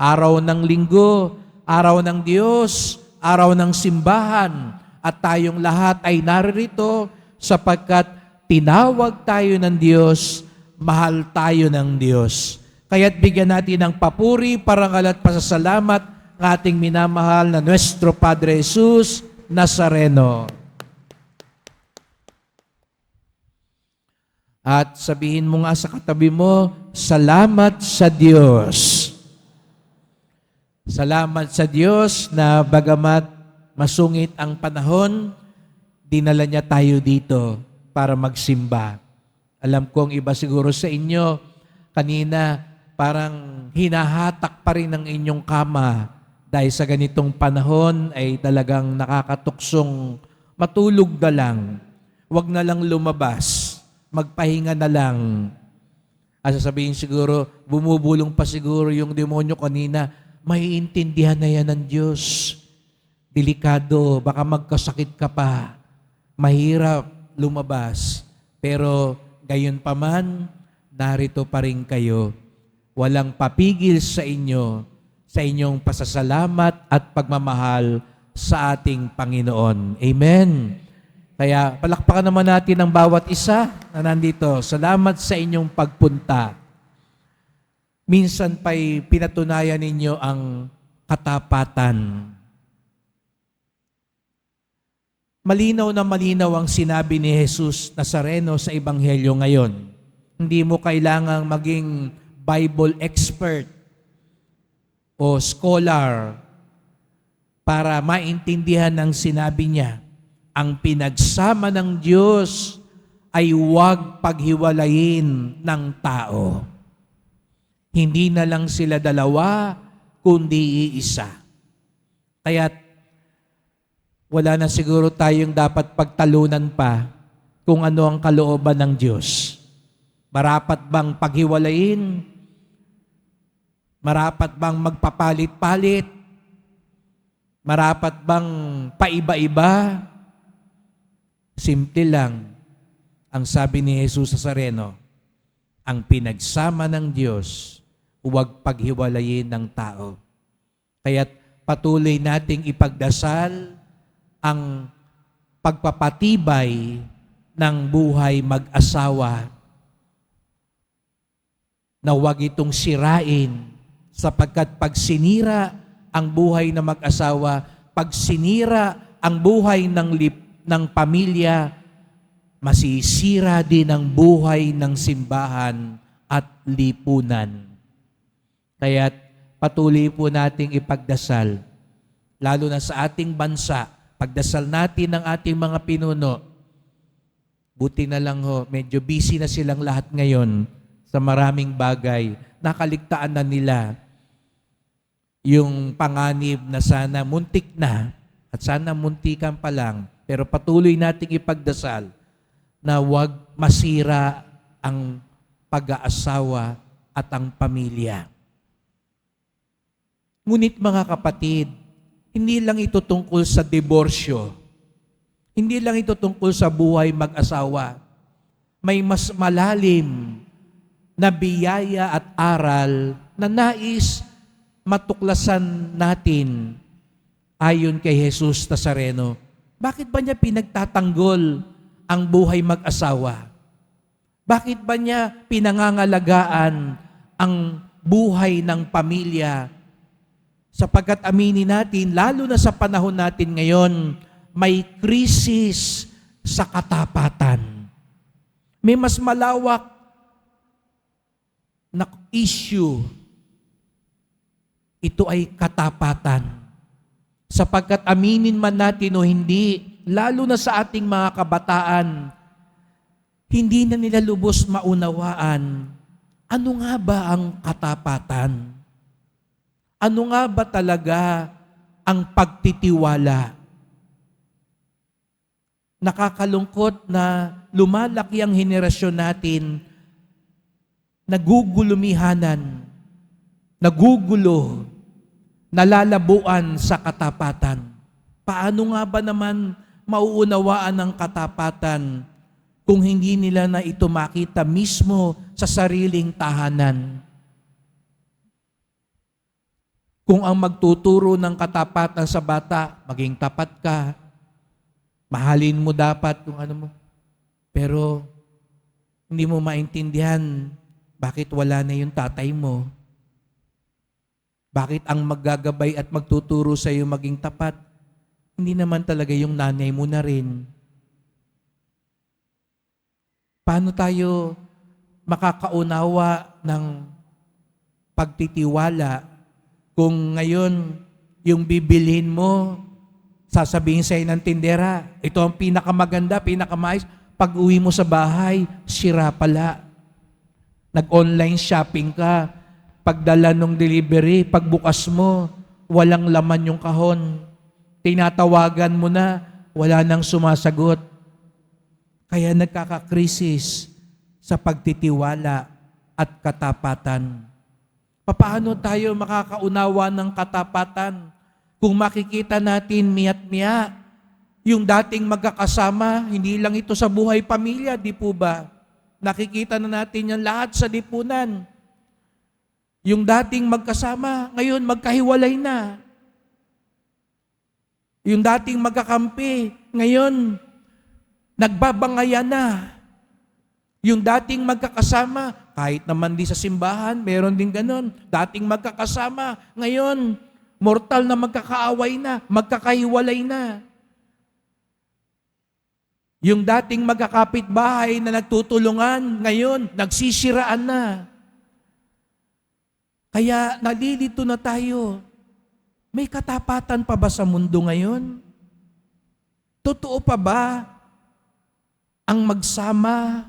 Araw ng linggo, araw ng Diyos, araw ng simbahan, at tayong lahat ay naririto sapagkat tinawag tayo ng Diyos, mahal tayo ng Diyos. Kaya't bigyan natin ng papuri, parangal at pasasalamat ng ating minamahal na Nuestro Padre Jesus Nazareno. At sabihin mo nga sa katabi mo, salamat sa Diyos. Salamat sa Diyos na bagamat masungit ang panahon, dinala niya tayo dito para magsimba. Alam kong iba siguro sa inyo, kanina parang hinahatak pa rin ang inyong kama dahil sa ganitong panahon ay talagang nakakatuksong matulog na lang. Huwag na lang lumabas. Magpahinga na lang. At sasabihin siguro, bumubulong pa siguro yung demonyo kanina, maiintindihan na yan ng Diyos. Delikado, baka magkasakit ka pa. Mahirap lumabas. Pero gayon pa man, narito pa rin kayo. Walang papigil sa inyo sa inyong pasasalamat at pagmamahal sa ating Panginoon. Amen. Kaya palakpakan naman natin ang bawat isa na nandito. Salamat sa inyong pagpunta. Minsan pa'y pinatunayan ninyo ang katapatan. Malinaw na malinaw ang sinabi ni Jesus Nazareno sa Ebanghelyo ngayon. Hindi mo kailangang maging Bible expert o scholar para maintindihan ang sinabi niya. Ang pinagsama ng Diyos ay huwag paghiwalayin ng tao. Hindi na lang sila dalawa, kundi iisa. Kaya't wala na siguro tayong dapat pagtalunan pa kung ano ang kalooban ng Diyos. Marapat bang paghiwalayin? Marapat bang magpapalit-palit? Marapat bang paiba-iba? Simple lang. Ang sabi ni Jesus sa Sareno, ang pinagsama ng Diyos, huwag paghiwalayin ng tao. Kaya't patuloy nating ipagdasal ang pagpapatibay ng buhay mag-asawa na huwag itong sirain sapagkat pag sinira ang buhay ng mag-asawa, pag sinira ang buhay ng, lip, ng pamilya, masisira din ang buhay ng simbahan at lipunan. Kaya't patuloy po nating ipagdasal, lalo na sa ating bansa, pagdasal natin ng ating mga pinuno. Buti na lang ho, medyo busy na silang lahat ngayon sa maraming bagay. Nakaligtaan na nila yung panganib na sana muntik na at sana muntikan pa lang, pero patuloy nating ipagdasal na huwag masira ang pag-aasawa at ang pamilya. Ngunit mga kapatid, hindi lang ito tungkol sa diborsyo. Hindi lang ito tungkol sa buhay mag-asawa. May mas malalim na biyaya at aral na nais matuklasan natin ayon kay Jesus Nazareno. Bakit ba niya pinagtatanggol ang buhay mag-asawa? Bakit ba niya pinangangalagaan ang buhay ng pamilya? Sapagkat aminin natin, lalo na sa panahon natin ngayon, may krisis sa katapatan. May mas malawak na issue. Ito ay katapatan. Sapagkat aminin man natin o hindi, lalo na sa ating mga kabataan, hindi na nila lubos maunawaan ano nga ba ang katapatan? Ano nga ba talaga ang pagtitiwala? Nakakalungkot na lumalaki ang henerasyon natin nagugulumihanan, nagugulo, nalalabuan sa katapatan. Paano nga ba naman mauunawaan ang katapatan kung hindi nila na ito makita mismo sa sariling tahanan? Kung ang magtuturo ng katapatan sa bata, maging tapat ka. Mahalin mo dapat kung ano mo. Pero hindi mo maintindihan bakit wala na yung tatay mo. Bakit ang maggagabay at magtuturo sa iyo maging tapat, hindi naman talaga yung nanay mo na rin. Paano tayo makakaunawa ng pagtitiwala kung ngayon yung bibilhin mo, sasabihin sa'yo ng tindera, ito ang pinakamaganda, pinakamais, pag uwi mo sa bahay, sira pala. Nag-online shopping ka, pagdala ng delivery, pagbukas mo, walang laman yung kahon. Tinatawagan mo na, wala nang sumasagot. Kaya nagkakakrisis sa pagtitiwala at katapatan. Paano tayo makakaunawa ng katapatan kung makikita natin miya't miya yung dating magkakasama, hindi lang ito sa buhay pamilya, di po ba? Nakikita na natin yan lahat sa lipunan. Yung dating magkasama, ngayon magkahiwalay na. Yung dating magkakampi, ngayon nagbabangayan na. Yung dating magkakasama, kahit naman di sa simbahan, meron din ganon. Dating magkakasama, ngayon, mortal na magkakaaway na, magkakahiwalay na. Yung dating magkakapit bahay na nagtutulungan, ngayon, nagsisiraan na. Kaya nalilito na tayo. May katapatan pa ba sa mundo ngayon? Totoo pa ba ang magsama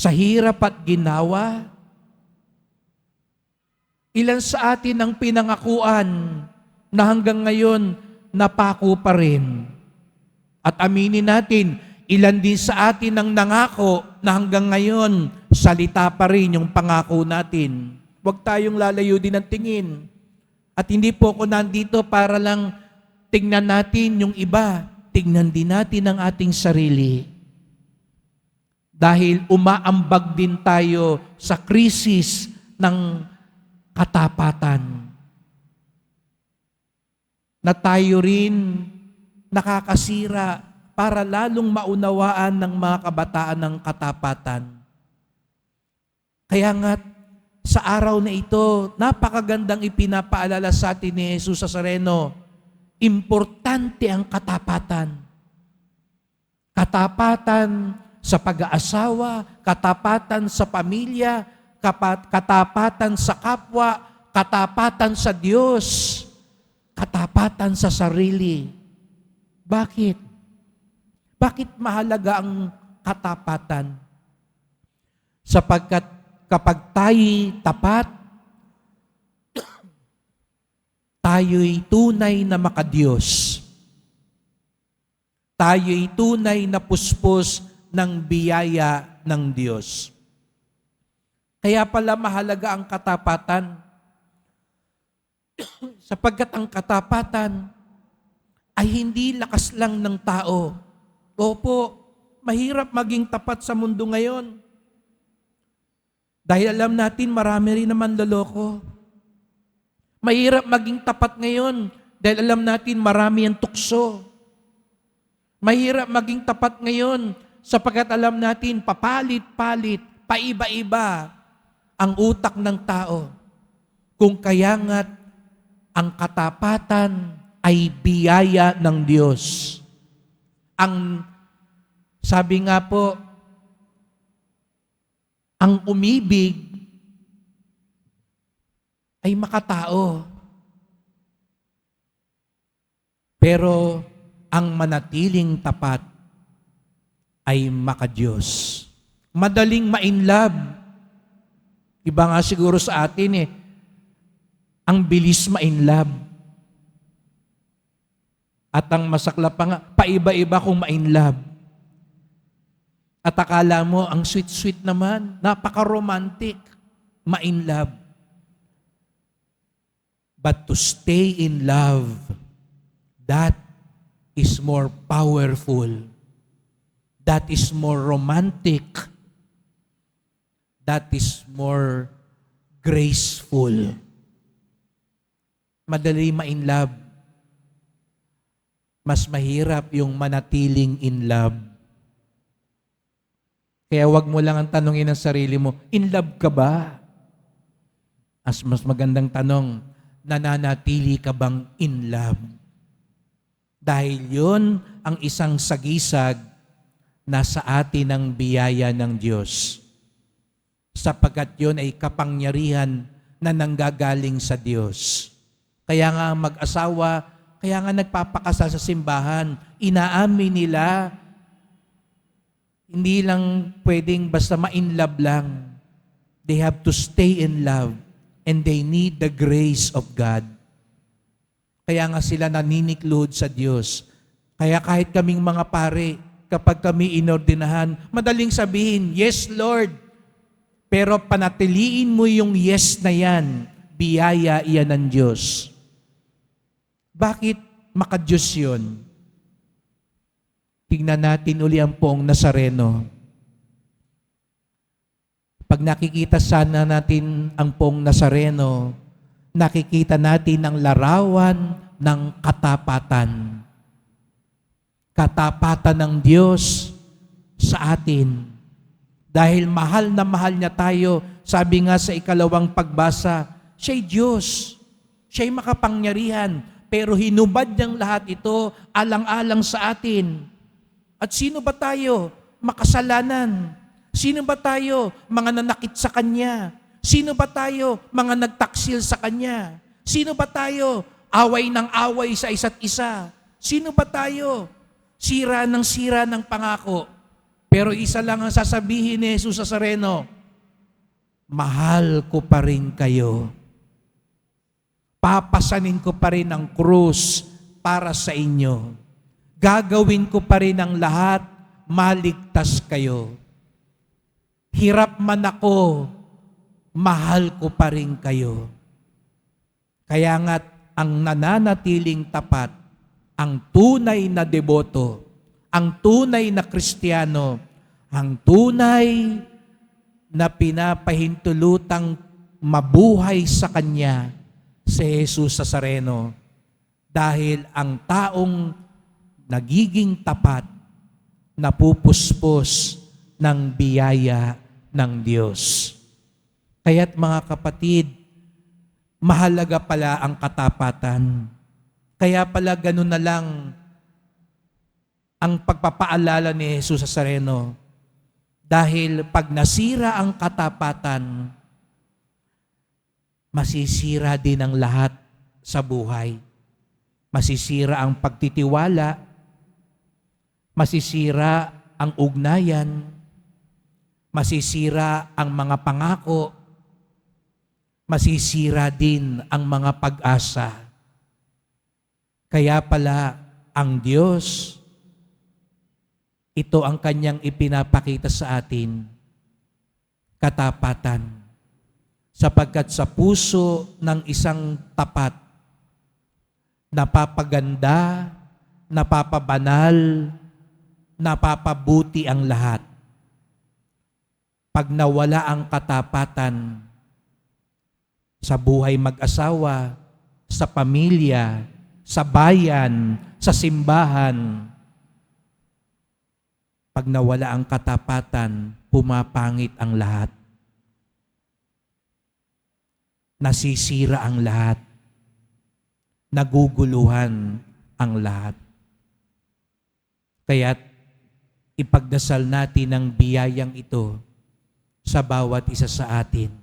sa hirap at ginawa? Ilan sa atin ang pinangakuan na hanggang ngayon napako pa rin? At aminin natin, ilan din sa atin ang nangako na hanggang ngayon salita pa rin yung pangako natin. Huwag tayong lalayo din ng tingin. At hindi po ako nandito para lang tingnan natin yung iba. Tingnan din natin ang ating sarili. Dahil umaambag din tayo sa krisis ng katapatan. Na tayo rin nakakasira para lalong maunawaan ng mga kabataan ng katapatan. Kaya nga, sa araw na ito, napakagandang ipinapaalala sa atin ni Jesus sa Sareno, importante ang katapatan. Katapatan sa pag-aasawa, katapatan sa pamilya, katapatan sa kapwa, katapatan sa Diyos, katapatan sa sarili. Bakit? Bakit mahalaga ang katapatan? Sapagkat kapag tayo tapat, tayo'y tunay na makadiyos. Tayo'y tunay na puspos ng biyaya ng Diyos. Kaya pala mahalaga ang katapatan. Sapagkat ang katapatan ay hindi lakas lang ng tao. Opo, mahirap maging tapat sa mundo ngayon. Dahil alam natin marami rin naman loloko. Mahirap maging tapat ngayon dahil alam natin marami ang tukso. Mahirap maging tapat ngayon sapagkat alam natin papalit-palit, paiba-iba ang utak ng tao. Kung kaya nga't ang katapatan ay biyaya ng Diyos. Ang sabi nga po, ang umibig ay makatao. Pero ang manatiling tapat ay makadiyos. Madaling ma-inlove. Iba nga siguro sa atin eh, ang bilis ma-inlove. At ang masakla pa nga, paiba-iba kung ma-inlove. At akala mo, ang sweet-sweet naman, napaka-romantic, ma-inlove. But to stay in love, that is more powerful. That is more romantic. That is more graceful. madali ma-in love. Mas mahirap yung manatiling in love. Kaya wag mo lang ang tanongin ng sarili mo, in love ka ba? As mas magandang tanong, nananatili ka bang in love? Dahil yun ang isang sagisag na sa atin ng biyaya ng Diyos. Sapagkat yun ay kapangyarihan na nanggagaling sa Diyos. Kaya nga ang mag-asawa, kaya nga nagpapakasal sa simbahan, inaamin nila, hindi lang pwedeng basta ma-in love lang. They have to stay in love and they need the grace of God. Kaya nga sila naniniklood sa Diyos. Kaya kahit kaming mga pare, kapag kami inordinahan, madaling sabihin, Yes, Lord. Pero panatiliin mo yung yes na yan, biyaya iyan ng Diyos. Bakit makadiyos yun? Tingnan natin uli ang pong Nazareno. Pag nakikita sana natin ang pong Nazareno, nakikita natin ang larawan ng katapatan. Katapatan ng Diyos sa atin. Dahil mahal na mahal niya tayo, sabi nga sa ikalawang pagbasa, siya'y Diyos. Siya'y makapangyarihan. Pero hinubad niyang lahat ito alang-alang sa atin. At sino ba tayo? Makasalanan. Sino ba tayo? Mga nanakit sa Kanya. Sino ba tayo? Mga nagtaksil sa Kanya. Sino ba tayo? Away ng away sa isa't isa. Sino ba tayo? Sira ng sira ng pangako. Pero isa lang ang sasabihin ni Jesus sa Sareno, mahal ko pa rin kayo. Papasanin ko pa rin ang krus para sa inyo. Gagawin ko pa rin ang lahat, maligtas kayo. Hirap man ako, mahal ko pa rin kayo. Kaya nga't ang nananatiling tapat, ang tunay na deboto, ang tunay na kristyano, ang tunay na pinapahintulutang mabuhay sa Kanya, si Jesus Nazareno. Dahil ang taong nagiging tapat, napupuspos ng biyaya ng Diyos. Kaya't mga kapatid, mahalaga pala ang katapatan. Kaya pala ganun na lang ang pagpapaalala ni Jesus sa Sareno. Dahil pag nasira ang katapatan, masisira din ang lahat sa buhay. Masisira ang pagtitiwala, masisira ang ugnayan, masisira ang mga pangako, masisira din ang mga pag-asa. Kaya pala ang Diyos, ito ang kanyang ipinapakita sa atin, katapatan. Sapagkat sa puso ng isang tapat, napapaganda, napapabanal, napapabuti ang lahat. Pag nawala ang katapatan sa buhay mag-asawa, sa pamilya, sa bayan, sa simbahan, pag nawala ang katapatan, pumapangit ang lahat. Nasisira ang lahat. Naguguluhan ang lahat. Kaya't ipagdasal natin ang biyayang ito sa bawat isa sa atin.